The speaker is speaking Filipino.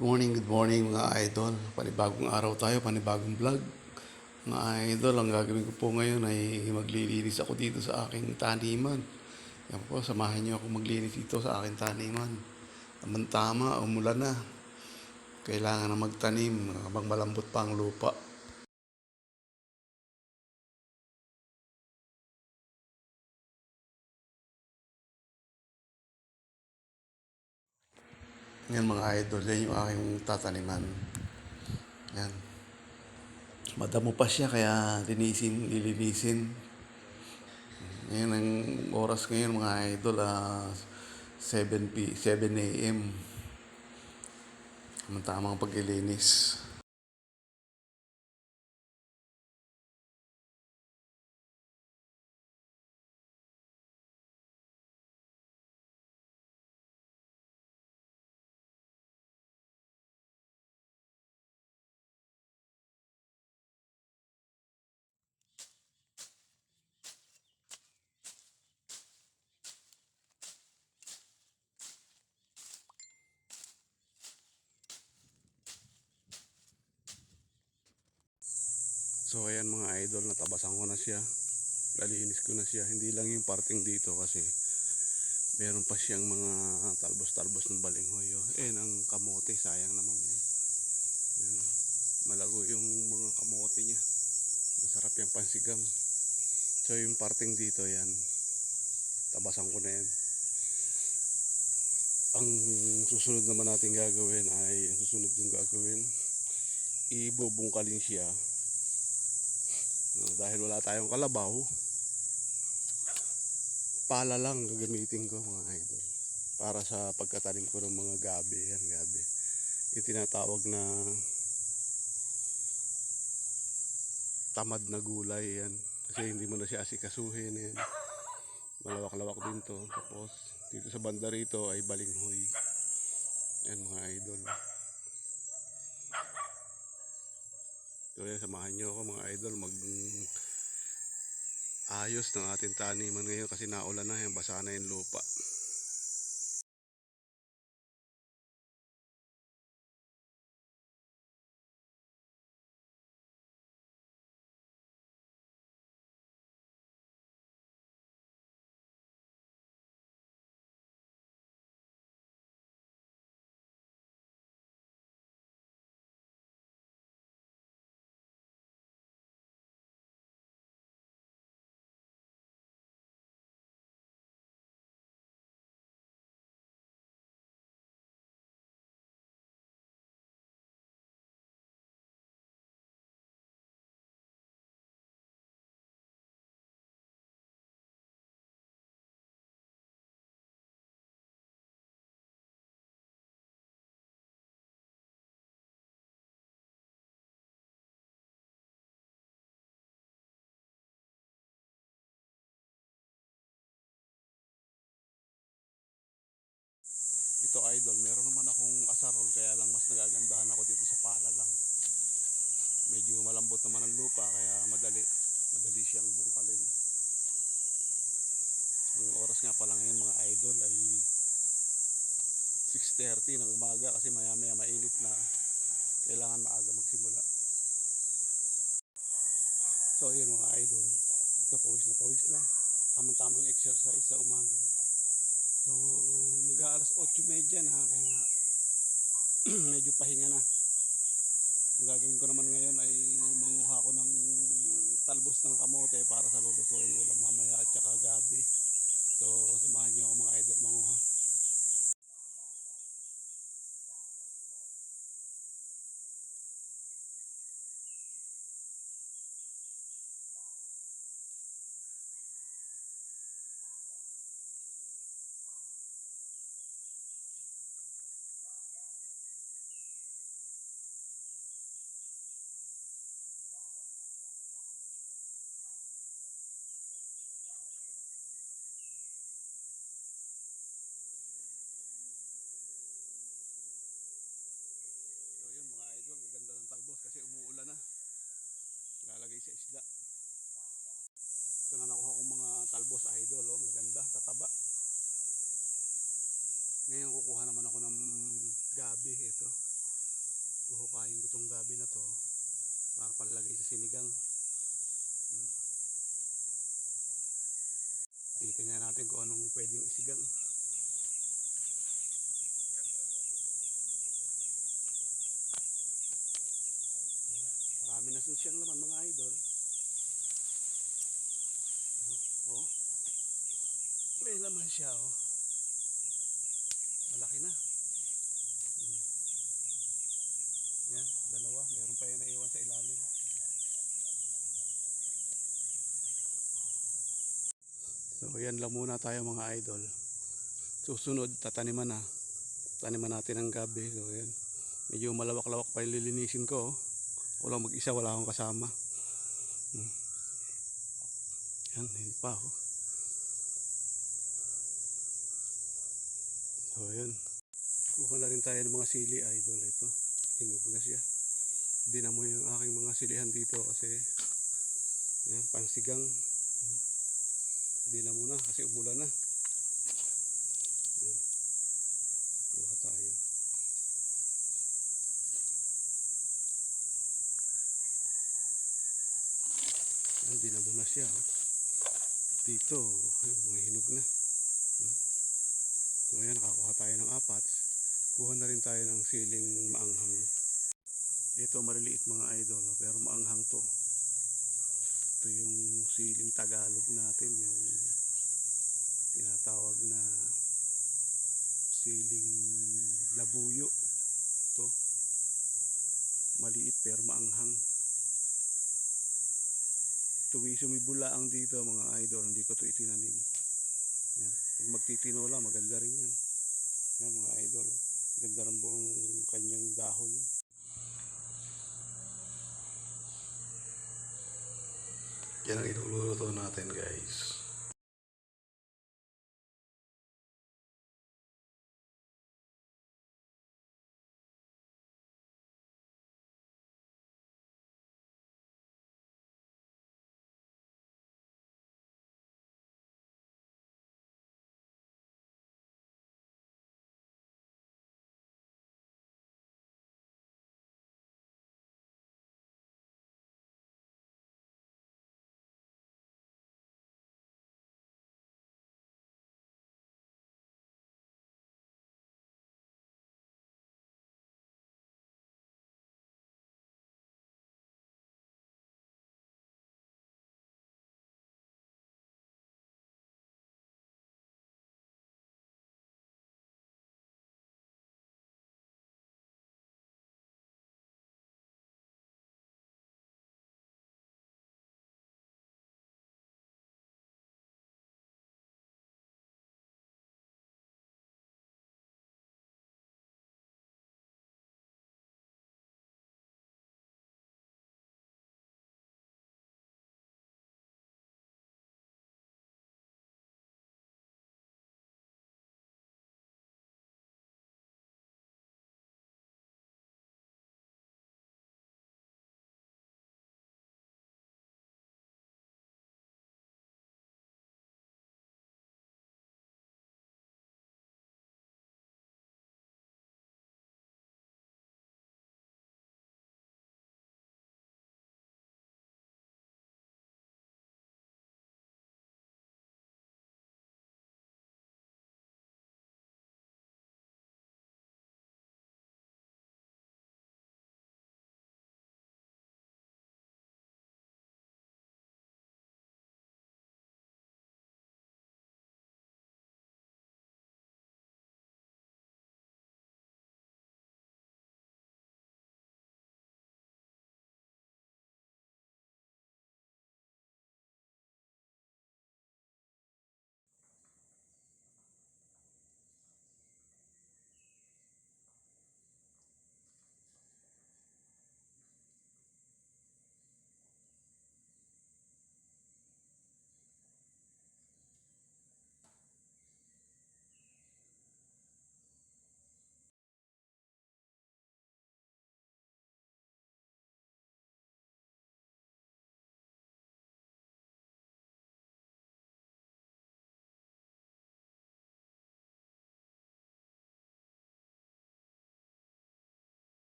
Good morning, good morning mga idol. Panibagong araw tayo, panibagong vlog. Mga idol, ang gagawin ko po ngayon ay maglilinis ako dito sa aking taniman. Yan po, samahan niyo ako maglinis dito sa aking taniman. Tamang-tama, umulan na. Kailangan na magtanim habang malambot pa ang lupa. Yan mga idol, yan yung aking tataniman. Yan. Madamo pa siya kaya linisin, lilinisin. Ngayon ang oras ngayon mga idol, ah, 7 p 7 a.m. Ang tamang paglilinis. Ayan mga idol, natabasan ko na siya. Nalinis ko na siya. Hindi lang yung parting dito kasi meron pa siyang mga talbos-talbos ng balinghoy. Eh, ang kamote, sayang naman eh. Yan, malago yung mga kamote niya. Masarap yung pansigang. So yung parting dito, yan. Tabasan ko na yan. Ang susunod naman natin gagawin ay, ang susunod yung gagawin, ibubungkalin siya Uh, dahil wala tayong kalabaw, pala lang gagamitin ko mga idol. Para sa pagkatanim ko ng mga gabi. Yan, gabi. Yung tinatawag na tamad na gulay yan. Kasi hindi mo na siya asikasuhin yan. Malawak-lawak din to. Tapos dito sa banda rito ay balinghoy. Yan mga idol. Kaya samahan nyo ako mga idol mag ayos ng ating taniman ngayon kasi naulan na yan, basa na yung lupa. Ito idol, meron naman akong asarol kaya lang mas nagagandahan ako dito sa pala lang. Medyo malambot naman ang lupa kaya madali, madali siyang bungkalin. Ang oras nga pala ngayon mga idol ay 6.30 ng umaga kasi maya maya mainit na kailangan maaga magsimula. So yun mga idol, ito pawis na pawis na. Tamang-tamang exercise sa umaga. So, mag-aalas 8.30 na, kaya medyo pahinga na. Ang gagawin ko naman ngayon ay manguha ko ng talbos ng kamote para sa lulutuin ulam mamaya at saka gabi. So, samahan niyo ako mga idol manguha. So yun mga idol, gaganda ng talbos kasi umuulan na. Lalagay sa isda. Ito na nakuha kong talbos idol, oh, maganda, tataba. Ngayon kukuha naman ako ng gabi ito. Buhukayin ko tong gabi na to para palagay sa sinigang. Hmm. Titingnan natin kung anong pwedeng isigang. Marami na siyang laman mga idol. Oh. May laman siya oh. Malaki na. Hmm. Yan, dalawa. Meron pa yung naiwan sa ilalim. So yan lang muna tayo mga idol. Susunod, tataniman na. Taniman natin ang gabi. So yan. Medyo malawak-lawak pa yung lilinisin ko. Oh. Wala mag-isa, wala akong kasama. Hmm. Yan, yun pa oh. So yan. Kuha na rin tayo ng mga sili idol. Ito, hinog na siya. Dinamoy yung aking mga silihan dito kasi yan, pangsigang. Di na kasi umulan na. Yan. Kuha tayo. Yan, di na siya. Oh. Dito, yan, mga hinog na. So yan, nakakuha tayo ng apat. Kuha na rin tayo ng siling maanghang. Ito maliliit mga idol, pero maanghang to. Ito yung siling Tagalog natin, yung tinatawag na siling labuyo. Ito. Maliit pero maanghang. Tuwi sumibulaang dito mga idol, hindi ko to itinanim. Magtitinola, maganda rin yan. Yan mga idol. oh. Ganda ng buong kanyang dahon. Yan ang iluluto natin guys.